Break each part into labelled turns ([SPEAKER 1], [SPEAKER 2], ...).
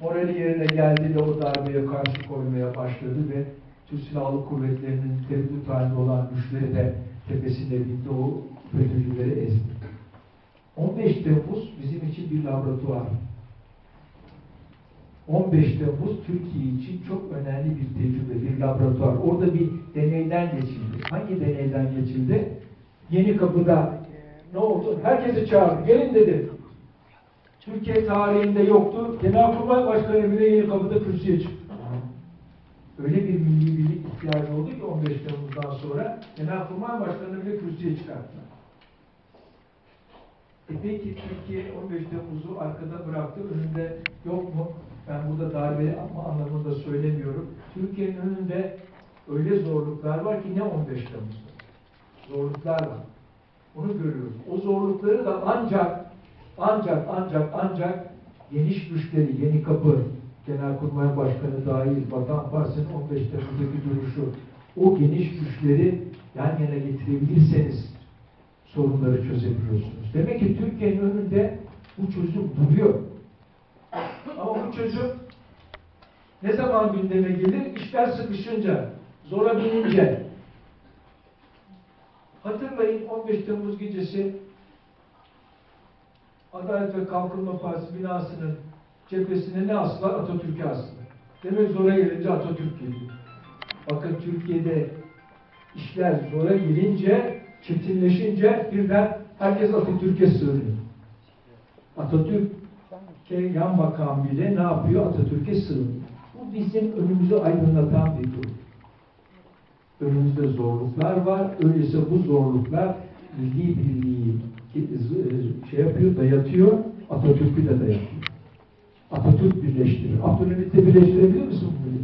[SPEAKER 1] morali yerine geldi de o darbeye karşı koymaya başladı ve Türk Silahlı Kuvvetleri'nin tereddüt halinde olan güçleri de tepesinde bindi o FETÖ'cüleri ezdi. 15 Temmuz bizim için bir laboratuvar. 15 Temmuz Türkiye için çok önemli bir tecrübe, bir laboratuvar. Orada bir deneyden geçildi. Hangi deneyden geçildi? Yeni kapıda ne oldu? Herkesi çağırdı. Gelin dedi. Türkiye tarihinde yoktu. Genelkurmay Başkanı bile yeni kapıda kürsüye çıktı. Öyle bir milli birlik ihtiyacı oldu ki 15 Temmuz'dan sonra Genelkurmay Başkanı bile kürsüye çıkarttılar. E peki Türkiye 15 Temmuz'u arkada bıraktı. Önünde yok mu? Ben burada darbe ama anlamında söylemiyorum. Türkiye'nin önünde öyle zorluklar var ki ne 15 Temmuz'da? Zorluklar var. Onu görüyoruz. O zorlukları da ancak ancak ancak ancak geniş güçleri, yeni kapı, Genelkurmay Başkanı dahil, Vatan Partisi'nin 15 Temmuz'daki duruşu, o geniş güçleri yan yana getirebilirseniz sorunları çözebiliyorsunuz. Demek ki Türkiye'nin önünde bu çözüm duruyor. Ama bu çözüm ne zaman gündeme gelir? İşler sıkışınca, zora binince. Hatırlayın 15 Temmuz gecesi Adalet ve Kalkınma Partisi binasının cephesine ne astılar? Atatürk'ü astılar. Demek zora gelince Atatürk geliyor. Bakın Türkiye'de işler zora gelince, çetinleşince birden herkes Atatürk'e sığınıyor. Atatürk'e yan bakan bile ne yapıyor? Atatürk'e sığınıyor. Bu bizim önümüzü aydınlatan bir durum. Önümüzde zorluklar var. Öyleyse bu zorluklar milli birliği şey yapıyor, dayatıyor. Atatürk'ü de dayatıyor. Atatürk birleştirir. Abdülhamit'te birleştirebilir misin bunu?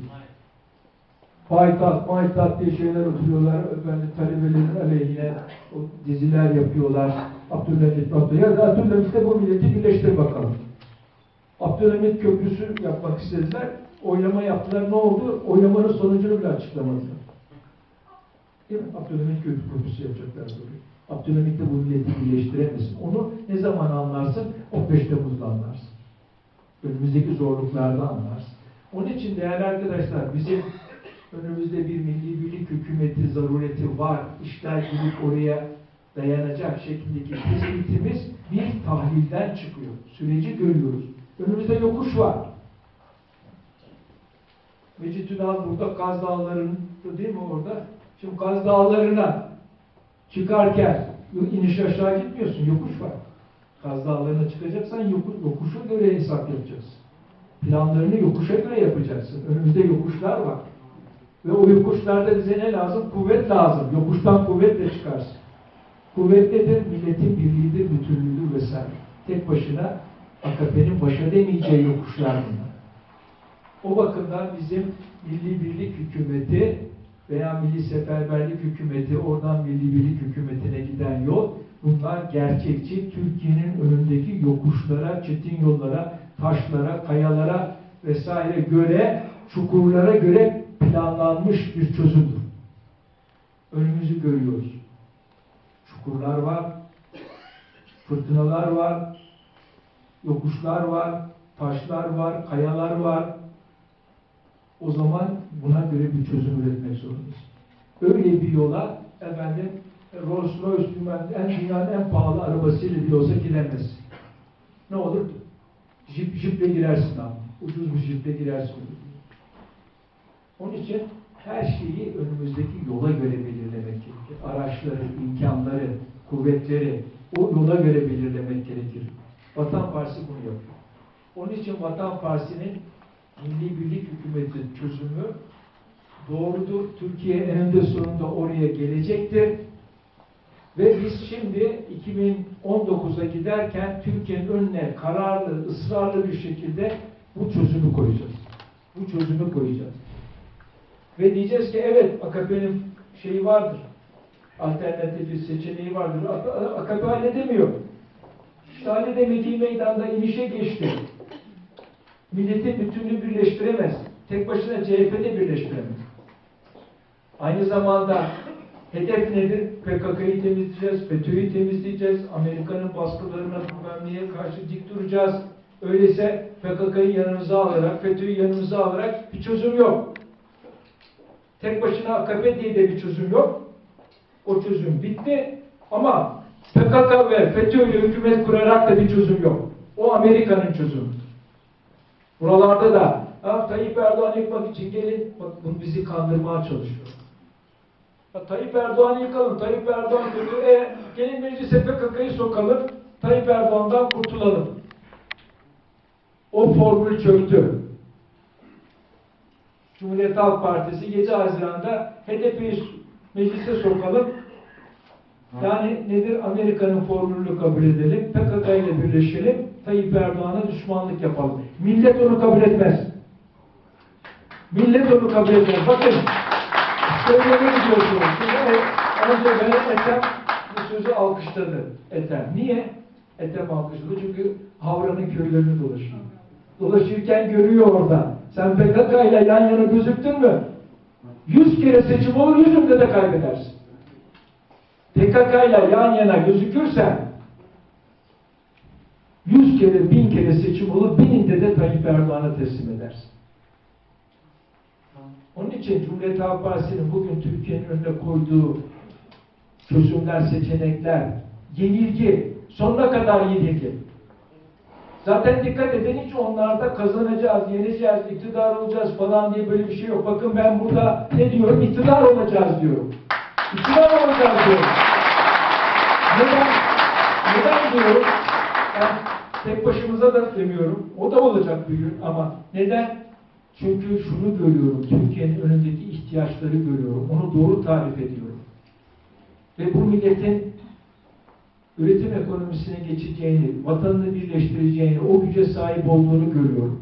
[SPEAKER 1] Payitaht, mayitaht diye şeyler oturuyorlar. Efendim, talebelerin aleyhine o diziler yapıyorlar. Abdülhamit, Abdülhamit. Ya da Abdülhamit'te bu milleti birleştir bakalım. Abdülhamit Köprüsü yapmak istediler. Oylama yaptılar. Ne oldu? Oylamanın sonucunu bile açıklamadılar. Değil mi? Abdülhamit Köprüsü yapacaklar böyle. Abdülhamit de bu milleti birleştiremezsin. Onu ne zaman anlarsın? 15 Temmuz'da anlarsın. Önümüzdeki zorluklarda anlarsın. Onun için değerli arkadaşlar bizim önümüzde bir milli birlik hükümeti zarureti var. İşler gidip oraya dayanacak şekildeki tespitimiz bir tahlilden çıkıyor. Süreci görüyoruz. Önümüzde yokuş var. Mecit Ünal burada Kaz Dağları'nda değil mi orada? Şimdi Kaz Dağları'na çıkarken iniş aşağı gitmiyorsun. Yokuş var. Kaz Dağları'na çıkacaksan yokuş, yokuşa göre hesap yapacaksın. Planlarını yokuşa göre yapacaksın. Önümüzde yokuşlar var. Ve o yokuşlarda bize ne lazım? Kuvvet lazım. Yokuştan kuvvetle çıkarsın. Kuvvet nedir? Milletin birliğidir, bütünlüğüdür vesaire. Tek başına AKP'nin başa demeyeceği yokuşlar bunlar. O bakımdan bizim milli birlik hükümeti veya milli seferberlik hükümeti, oradan milli birlik hükümetine giden yol, bunlar gerçekçi Türkiye'nin önündeki yokuşlara, çetin yollara, taşlara, kayalara vesaire göre, çukurlara göre planlanmış bir çözümdür. Önümüzü görüyoruz. Çukurlar var, fırtınalar var, yokuşlar var, taşlar var, kayalar var. O zaman buna göre bir çözüm üretmek zorundayız. Öyle bir yola efendim Rolls Royce en dünyanın en pahalı arabasıyla bir olsa gidemez. Ne olur? Jip, jiple girersin ama. Ucuz bir jiple girersin. Onun için her şeyi önümüzdeki yola göre belirlemek gerekir. Araçları, imkanları, kuvvetleri o yola göre belirlemek gerekir. Vatan Partisi bunu yapıyor. Onun için Vatan Partisi'nin Milli Birlik Hükümeti çözümü doğrudur. Türkiye eninde sonunda oraya gelecektir. Ve biz şimdi 2019'a giderken Türkiye'nin önüne kararlı, ısrarlı bir şekilde bu çözümü koyacağız. Bu çözümü koyacağız. Ve diyeceğiz ki evet AKP'nin şeyi vardır. Alternatif bir seçeneği vardır. AKP halledemiyor. İşte halledemediği meydanda inişe geçti. Milleti bütünlüğü birleştiremez. Tek başına CHP'de birleştiremez. Aynı zamanda hedef nedir? PKK'yı temizleyeceğiz, FETÖ'yü temizleyeceğiz, Amerika'nın baskılarına, güvenliğe karşı dik duracağız. Öyleyse PKK'yı yanımıza alarak, FETÖ'yü yanımıza alarak bir çözüm yok. Tek başına AKP diye de bir çözüm yok. O çözüm bitti. Ama PKK ve FETÖ ile hükümet kurarak da bir çözüm yok. O Amerika'nın çözümü. Buralarda da ha, Tayyip Erdoğan yıkmak için gelin, bak bunu bizi kandırmaya çalışıyor. Ya, Tayyip Erdoğan'ı yıkalım, Tayyip Erdoğan kötü, e, gelin meclise PKK'yı sokalım, Tayyip Erdoğan'dan kurtulalım. O formül çöktü. Cumhuriyet Halk Partisi 7 Haziran'da HDP'yi meclise sokalım. Yani nedir? Amerika'nın formülünü kabul edelim, PKK ile birleşelim, Tayyip Erdoğan'a düşmanlık yapalım. Millet onu kabul etmez. Millet onu kabul etmez. Bakın, söyleme gidiyorsunuz. Şimdi e- önce ben Ethem bu sözü alkışladı. Ethem. Niye? Ethem alkışladı çünkü Havran'ın köylerini dolaşıyor. Dolaşırken görüyor orada. Sen PKK ile yan yana gözüktün mü? Yüz kere seçim olur, yüzünde de kaybedersin. PKK ile yan yana gözükürsen yüz kere, bin kere seçim olur, bininde de Tayyip Erdoğan'a teslim edersin. Onun için Cumhuriyet Halk Partisi'nin bugün Türkiye'nin önüne koyduğu çözümler, seçenekler, yenilgi, sonuna kadar yenilgi. Zaten dikkat edin hiç onlarda kazanacağız, yeneceğiz, iktidar olacağız falan diye böyle bir şey yok. Bakın ben burada ne diyorum? İktidar olacağız diyorum. Olacağız diyorum. Neden? Neden diyorum? Ben tek başımıza da demiyorum. O da olacak bir gün ama neden? Çünkü şunu görüyorum. Türkiye'nin önündeki ihtiyaçları görüyorum. Onu doğru tarif ediyorum. Ve bu milletin üretim ekonomisine geçeceğini, vatanını birleştireceğini, o güce sahip olduğunu görüyorum.